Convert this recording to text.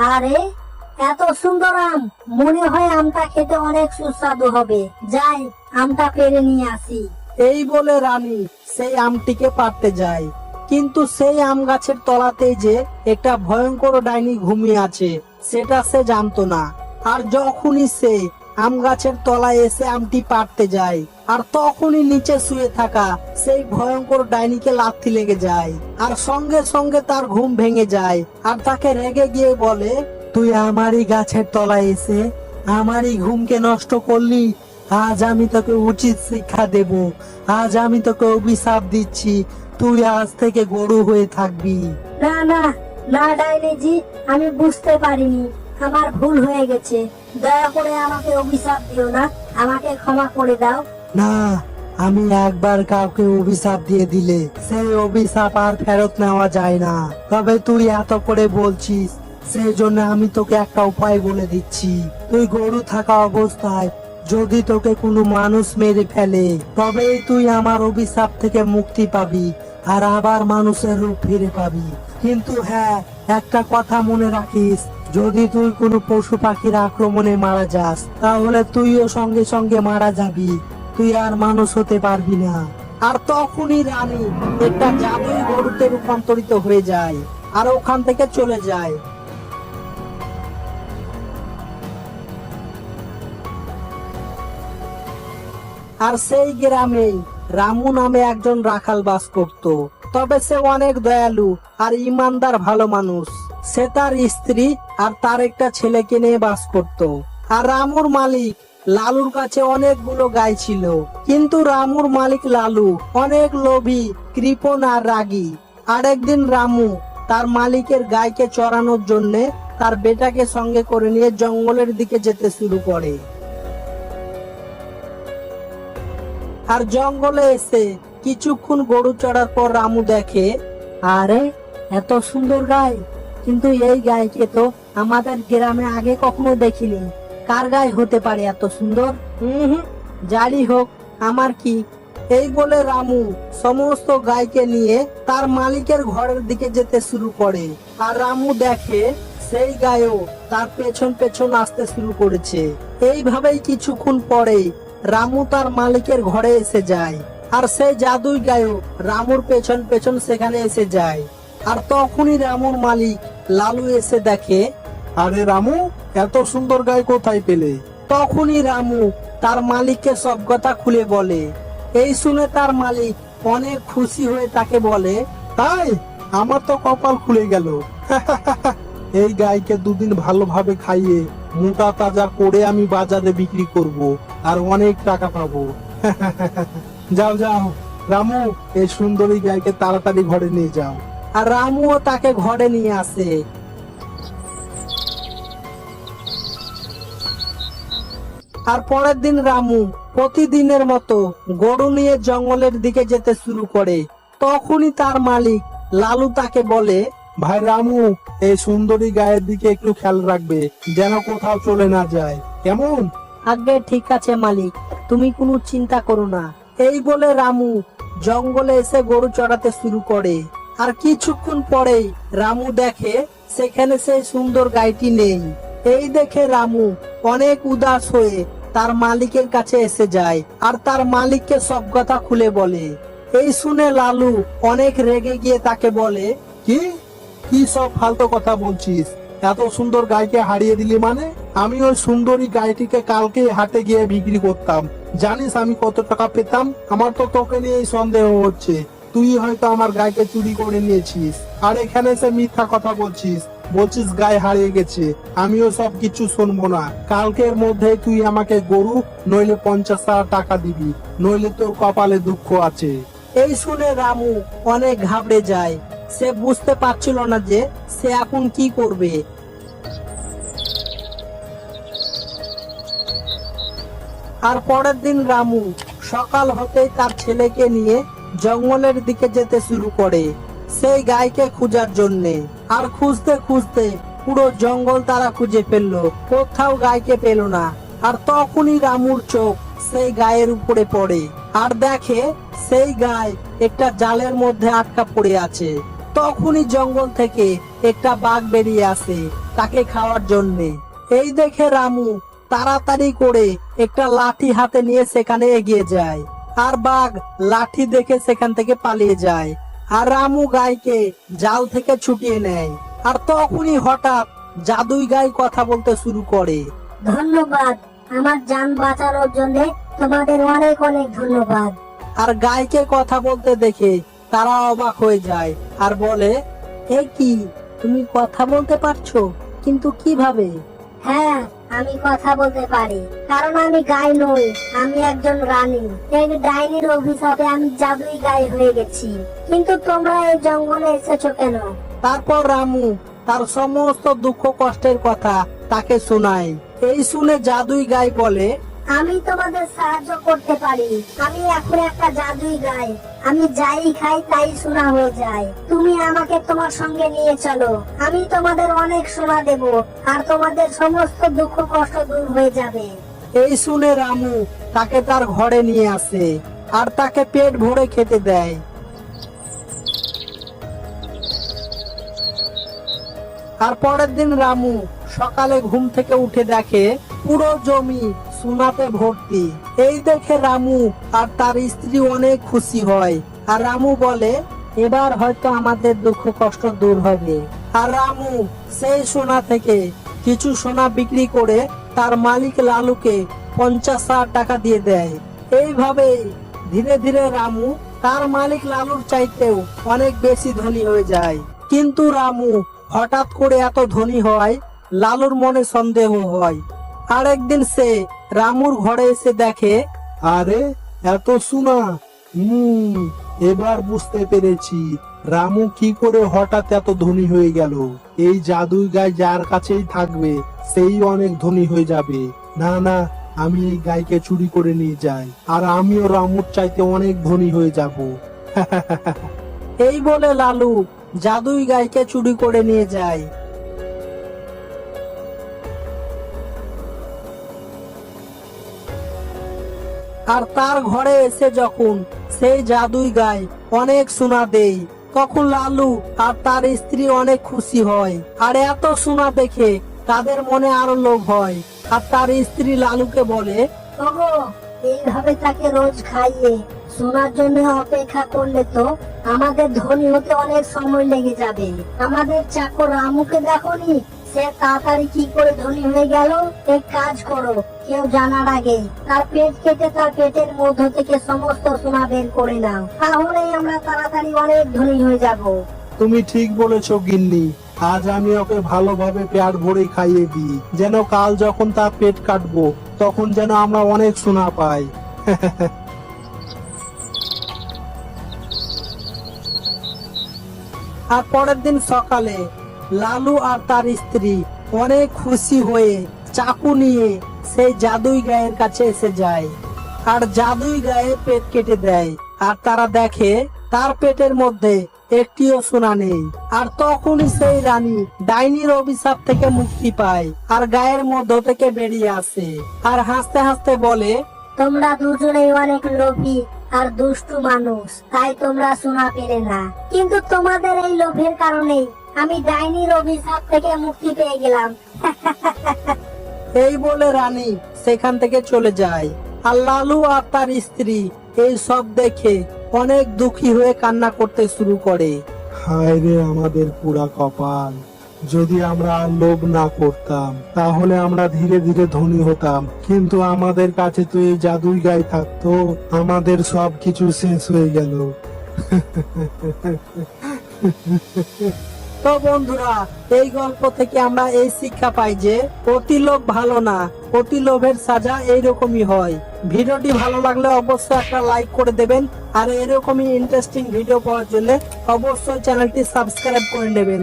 আরে, এত সুন্দর আম। মনে হয় আমটা খেতে অনেক সুস্বাদু হবে। যাই, আমটা পেরে নিয়ে আসি। এই বলে রানী সেই আমটিকে পারতে যায়। কিন্তু সেই আম গাছের তলাতেই যে একটা ভয়ঙ্কর ডাইনি ঘুমিয়ে আছে, সেটা সে জানতো না। আর যখনই সে আম গাছের তলায় এসে আমটি পারতে যায় আর তখনই নিচে শুয়ে থাকা সেই ভয়ঙ্কর ডাইনিকে লাথি লেগে যায়। আর সঙ্গে সঙ্গে তার ঘুম ভেঙে যায় আর তাকে রেগে গিয়ে বলে, তুই আমারই গাছের তলায় এসে আমারই ঘুমকে নষ্ট করলি। আজ আমি তোকে উচিত শিক্ষা দেব। আজ আমি তোকে অভিশাপ দিচ্ছি। তুই আজ থেকে গরু হয়ে থাকবি। না না না ডাইনিজি, আমি বুঝতে পারিনি। আমার ভুল হয়ে গেছে। দয়া করে আমাকে অভিশাপ দিও না। আমাকে ক্ষমা করে দাও। না, আমি একবার কাউকে অভিশাপ দিয়ে দিলে সেই অভিশাপ আর ফেরত নেওয়া যায় না। তবে তুই এত করে বলছিস সেই জন্য আমি তোকে একটা উপায় বলে দিচ্ছি। তুই গরু থাকা অবস্থায় যদি তোকে কোনো মানুষ মেরে ফেলে, তবেই তুই আমার অভিশাপ থেকে মুক্তি পাবি আর আবার মানুষের রূপ ফিরে পাবি। কিন্তু হ্যাঁ একটা কথা মনে রাখিস, যদি তুই কোনো পশু পাখির আক্রমণে মারা যাস, তাহলে তুইও সঙ্গে সঙ্গে মারা যাবি। তুই আর মানুষ হতে পারবি না। আর তখনই রানী একটা জাদুই গরুতে রূপান্তরিত হয়ে যায় আর ওখান থেকে চলে যায়। আর সেই গ্রামে রামু নামে একজন রাখাল বাস করত। তবে সে অনেক দয়ালু আর ইমানদার ভালো মানুষ। সে তার স্ত্রী আর তার একটা ছেলেকে নিয়ে বাস করত। আর রামুর মালিক লালুর কাছে অনেকগুলো গাই ছিল। কিন্তু রামুর মালিক লালু অনেক লোভী, কৃপণ আর রাগী। আর একদিন রামু তার মালিকের গাইকে চড়ানোর জন্যে তার বেটাকে সঙ্গে করে নিয়ে জঙ্গলের দিকে যেতে শুরু করে। আর জঙ্গলে এসে কিছুক্ষণ গরু চড়ার পর রামু দেখে, আরে, এত সুন্দর গাই। কিন্তু এই গাইকে তো আমাদের গ্রামে আগে কখনো দেখিনি। কার গায়ে হতে পারে এত সুন্দর? হুম, যারই হোক, আমার কি? এই বলে রামু সমস্ত গাইকে নিয়ে তার মালিকের ঘরের দিকে যেতে শুরু করে। আর রামু দেখে সেই গায়ও তার পেছন পেছন আসতে শুরু করেছে। এইভাবেই কিছুক্ষণ পরে রামু তার মালিকের ঘরে এসে যায়। আর সেই জাদুই গায়ও রামুর পেছন পেছন সেখানে এসে যায়। আর তখনই রামুর মালিক লালু এসে দেখে, আরে রামু এত সুন্দর গায়ে কোথায় পেলে? তখনই রামু তার মালিককে সব কথা খুলে বলে। এই শুনে তার মালিক অনেক খুশি হয়ে তাকে বলে তাই আমার তো কপাল খুলে গেল। এই গাইকে দুদিন ভালোভাবে খাইয়ে মোটা তাজা করে আমি বাজারে বিক্রি করব আর অনেক টাকা পাবো। যাও যাও, রামু, এই সুন্দরী গাইকে তাড়াতাড়ি ঘরে নিয়ে যাও। আর রামুও তাকে ঘরে নিয়ে আসে। আর পরের দিন রামু প্রতিদিনের মতো গরু নিয়ে জঙ্গলের দিকে যেতে শুরু করে। তখনই তার মালিক লালু তাকে বলে ভাই রামু এই সুন্দরী গায়ের দিকে একটু খেয়াল রাখবে যেন কোথাও চলে না যায়। কেমন? আগে ঠিক আছে মালিক তুমি কোনো চিন্তা করো না। এই বলে রামু জঙ্গলে এসে গরু চড়াতে শুরু করে। আর কিছুক্ষণ পরেই রামু দেখে সেখানে সেই সুন্দর গাইটি নেই। এই দেখে রামু অনেক উদাস হয়ে তার মালিকের কাছে এসে যায় আর তার মালিককে সব কথা খুলে বলে। এই শুনে লালু অনেক রেগে গিয়ে তাকে বলে, কি? কি সব ফালতু কথা বলছিস? এত সুন্দর গাইকে হারিয়ে দিলি মানে? আমি ওই সুন্দরী গাইটিকে কালকে হাটে গিয়ে বিক্রি করতাম। জানিস আমি কত টাকা পেতাম? আমার তো তোকে নিয়ে সন্দেহ হচ্ছে। তুই হয়তো আমার গাইকে চুরি করে নিয়েছিস। আর এখানে এসে মিথ্যা কথা বলছিস। বলছিস গায়ে হারিয়ে গেছে, আমিও সব কিছু শুনব না। কালকের মধ্যে তুই আমাকে গরু, নইলে পঞ্চাশ হাজার টাকা দিবি, নইলে তোর কপালে দুঃখ আছে। এই শুনে রামু অনেক ঘাবড়ে যায়। সে বুঝতে পারছিল না যে সে এখন কি করবে। আর পরের দিন রামু সকাল হতেই তার ছেলেকে নিয়ে জঙ্গলের দিকে যেতে শুরু করে। সেই গাইকে খোঁজার জন্যে। আর খুঁজতে খুঁজতে পুরো জঙ্গল তারা খুঁজে ফেলল, কোথাও গাইকে পেল না। আর তখনই রামুর চোখ সেই গায়ের উপরে পড়ে। আর দেখে সেই গায়ে একটা জালের মধ্যে আটকা পড়ে আছে। তখনই জঙ্গল থেকে একটা বাঘ বেরিয়ে আসে তাকে খাওয়ার জন্যে। এই দেখে রামু তাড়াতাড়ি করে একটা লাঠি হাতে নিয়ে সেখানে এগিয়ে যায়। আর বাঘ লাঠি দেখে সেখান থেকে পালিয়ে যায়। আর রামু গাইকে জাল থেকে ছুটিয়ে নেয়। আর তখনই হঠাৎ জাদুই গাই কথা বলতে শুরু করে। ধন্যবাদ আমার যান বাঁচানোর জন্য তোমাদের অনেক অনেক ধন্যবাদ। আর গাইকে কথা বলতে দেখে তারা অবাক হয়ে যায় আর বলে এ কি তুমি কথা বলতে পারছ? কিন্তু কীভাবে? হ্যাঁ আমি কথা বলতে পারি। কারণ আমি গাই নই, আমি একজন রানী। এই ডাইনির অভিশাপে আমি জাদুই গাই হয়ে গেছি। কিন্তু তোমরা এই জঙ্গলে এসেছ কেন? তারপর রামু তার সমস্ত দুঃখ কষ্টের কথা তাকে শোনায়। এই শুনে জাদুই গাই বলে আমি তোমাদের সাহায্য করতে পারি। আমি এখন একটা জাদুই গাই। আমি যাই খাই তাই সোনা হয়ে যায়। তুমি আমাকে তোমার সঙ্গে নিয়ে চলো। আমি তোমাদের অনেক সোনা দেব, আর তোমাদের সমস্ত দুঃখ কষ্ট দূর হয়ে যাবে। এই শুনে রামু তাকে তার ঘরে নিয়ে আসে, আর তাকে পেট ভরে খেতে দেয়। আর পরের দিন রামু সকালে ঘুম থেকে উঠে দেখে, পুরো জমি সোনাতে ভর্তি। এই দেখে রামু আর তার স্ত্রী অনেক খুশি হয়। আর রামু বলে, এবার হয়তো আমাদের দুঃখ কষ্ট দূর হবে। আর রামু সেই সোনা থেকে কিছু সোনা বিক্রি করে তার মালিক লালুকে পঞ্চাশ হাজার টাকা দিয়ে দেয়। এইভাবে ধীরে ধীরে রামু তার মালিক লালুর চাইতেও অনেক বেশি ধনী হয়ে যায়। কিন্তু রামু হঠাৎ করে এত ধনী হয়, লালুর মনে সন্দেহ হয়। আর একদিন সে রামুর ঘরে এসে দেখে, আরে, এত শোনা হুম, এবার বুঝতে পেরেছি। রামু কি করে হঠাৎ এত ধনী হয়ে গেল? এই জাদুই গাই যার কাছেই থাকবে, সেই অনেক ধনী হয়ে যাবে। না না, আমি এই গাইকে চুরি করে নিয়ে যাই, আর আমিও রামুর চাইতে অনেক ধনী হয়ে যাব। এই বলে লালু জাদুই গাইকে চুরি করে নিয়ে যায়। আর তার ঘরে এসে যখন সেই জাদুই গাই অনেক সোনা দেই, তখন লালু আর তার স্ত্রী অনেক খুশি হয়। আর এত সোনা দেখে তাদের মনে আরও লোভ হয়। আর তার স্ত্রী লালুকে বলে এইভাবে তাকে রোজ খাইয়ে সোনার জন্য অপেক্ষা করলে তো আমাদের ধনী হতে অনেক সময় লেগে যাবে। আমাদের চাকর রামুকে দেখনি, সে তাড়াতাড়ি কি করে ধনী হয়ে গেল? এক কাজ করো কেউ জানার আগে তার পেট কেটে তার পেটের মধ্য থেকে সমস্ত সোনা বের করে নাও। তাহলেই আমরা তাড়াতাড়ি অনেক ধনী হয়ে যাব। তুমি ঠিক বলেছ, গিন্নি। আজ আমি ওকে ভালোভাবে পেট ভরে খাইয়ে দিই। যেন কাল যখন তার পেট কাটবো, তখন যেন আমরা অনেক সোনা পাই। আর পরের দিন সকালে লালু আর তার স্ত্রী অনেক খুশি হয়ে চাকু নিয়ে সেই জাদুই গায়ের কাছে এসে যায়। আর জাদুই গায়ে পেট কেটে দেয়। আর তারা দেখে, তার পেটের মধ্যে একটিও সোনা নেই। আর তখনই সেই রানী ডাইনির অভিশাপ থেকে মুক্তি পায় আর গায়ের মধ্য থেকে বেরিয়ে আসে। আর হাসতে হাসতে বলে, তোমরা দুজনেই অনেক লোভী আর দুষ্টু মানুষ, তাই তোমরা শোনা পেলে না। কিন্তু তোমাদের এই লোভের কারণেই আমি ডাইনির অভিশাপ থেকে মুক্তি পেয়ে গেলাম। এই বলে রানী সেখান থেকে চলে যায়। আর লালু আর তার স্ত্রী এই সব দেখে অনেক দুঃখী হয়ে কান্না করতে শুরু করে। হায় রে আমাদের পুরা কপাল, যদি আমরা লোভ না করতাম, তাহলে আমরা ধীরে ধীরে ধনী হতাম। কিন্তু আমাদের কাছে তো এই জাদুই গাই থাকতো, আমাদের সব কিছু শেষ হয়ে গেল। তো বন্ধুরা, এই গল্প থেকে আমরা এই শিক্ষা পাই যে অতি লোভ ভালো না, অতি লোভের সাজা এইরকমই হয়। ভিডিওটি ভালো লাগলে অবশ্যই একটা লাইক করে দেবেন, আর এরকমই ইন্টারেস্টিং ভিডিও পাওয়ার জন্য অবশ্যই চ্যানেলটি সাবস্ক্রাইব করে নেবেন।